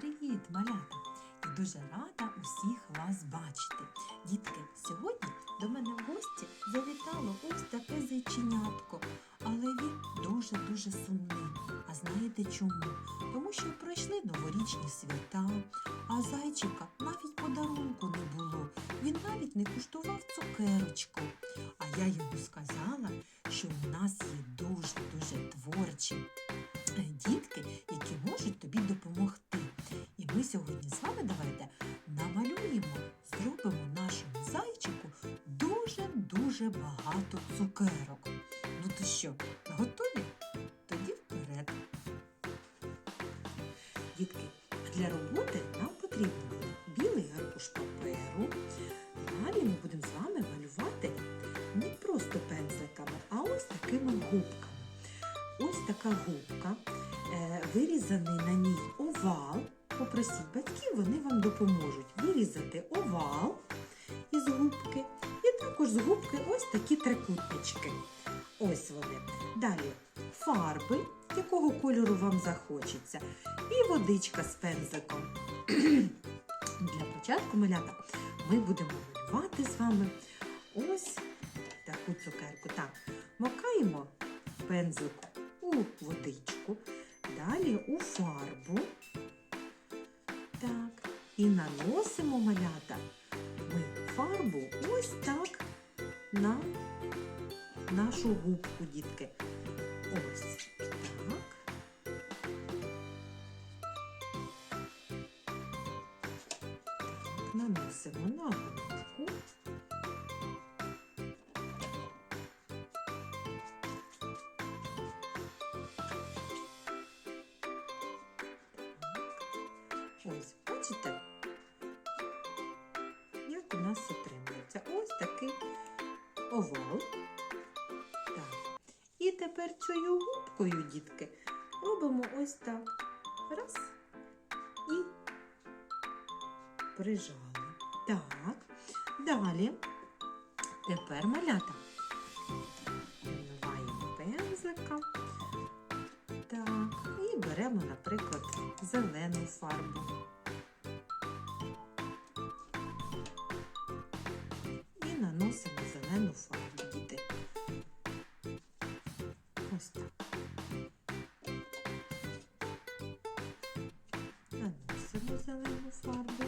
Привіт, малята! Я дуже рада усіх вас бачити. Дітки, сьогодні до мене в гості завітало ось таке зайченятко, але він дуже-дуже сумний. А знаєте чому? Тому що пройшли новорічні свята, а зайчика навіть подарунку не було. Він навіть не куштував цукерочку. А я йому сказала, що у нас є дуже-дуже творчі дуже-дуже багато цукерок. Ну то що, готові? Тоді вперед. Дітки, для роботи нам потрібно білий аркуш паперу. Далі ми будемо з вами малювати не просто пензликами, а ось такими губками. Ось така губка, е, вирізаний на ній овал. Попросіть батьків, вони вам допоможуть вирізати овал із губки. Також з губки ось такі трикутнички. Ось вони. Далі фарби, якого кольору вам захочеться, і водичка з пензликом. Для початку малята ми будемо малювати з вами ось таку цукерку. Так, макаємо пензлик у водичку, далі у фарбу. Так, і наносимо малята фарбу ось так на нашу губку, дітки. Ось так. Так, наносимо на губку. Ось, бачите, нас отримується ось такий овал. Так. І тепер цією губкою, дітки, робимо ось так. Раз і прижали. Так. Далі. Тепер малята. Вимиваємо пензлика. Так, і беремо, наприклад, зелену фарбу. Наносимо зелену фарбу.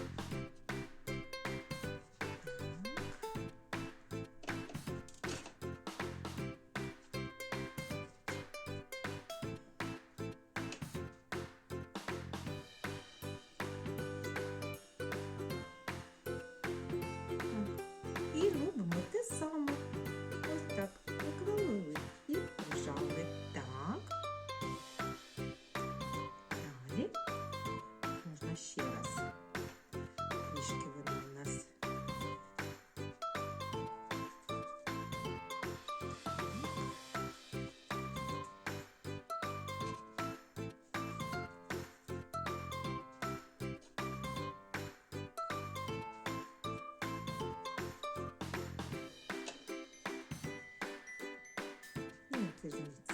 Так. І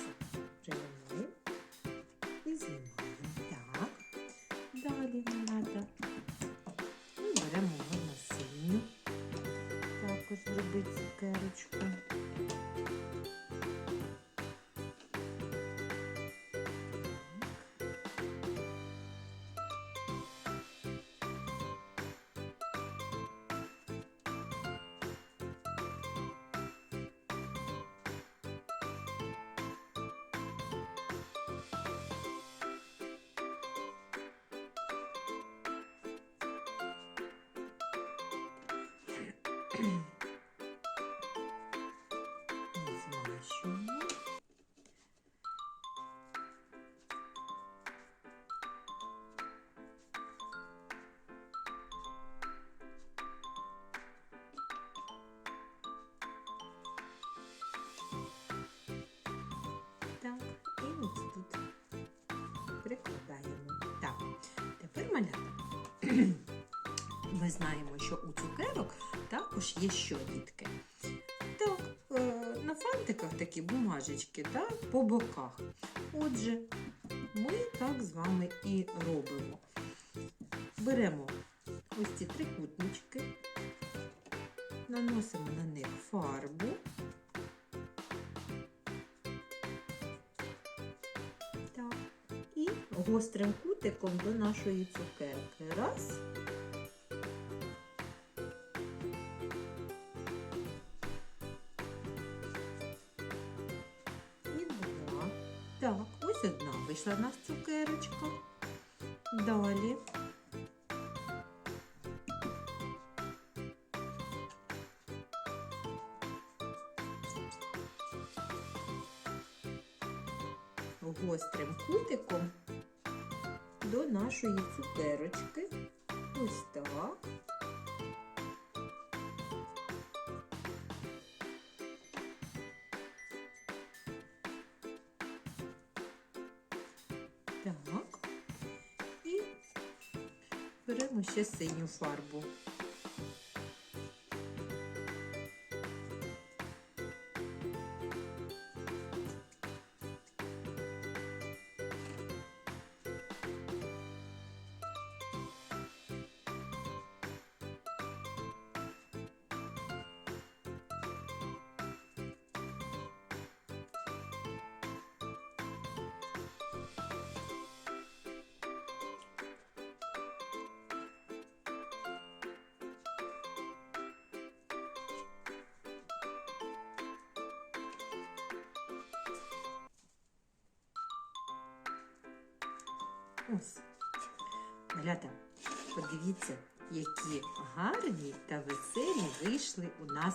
Змащуємо. Так, і ось тут прикладаємо. Так, тепер малята. Ми знаємо, що у цукерок також є що, дітки. Так, е, на фантиках такі бумажечки, так, по боках. Отже, ми так з вами і робимо. Беремо ось ці трикутнички, наносимо на них фарбу. Так. І гострим кутиком до нашої цукерки. Раз. Так, ось одна вийшла в нас цукерочка. Далі. Гострим кутиком до нашої цукерочки. Ось так. Беремо ще синю фарбу. Ось. Малята, подивіться, які гарні та веселі вийшли у нас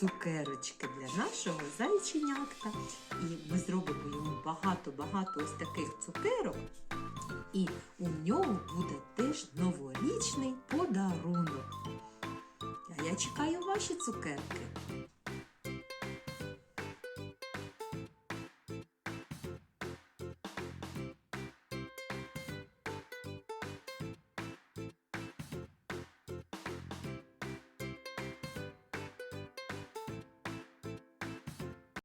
цукерочки для нашого зайченятка. І ми зробимо йому багато-багато ось таких цукерок. І у нього буде теж новорічний подарунок. А я чекаю ваші цукерки.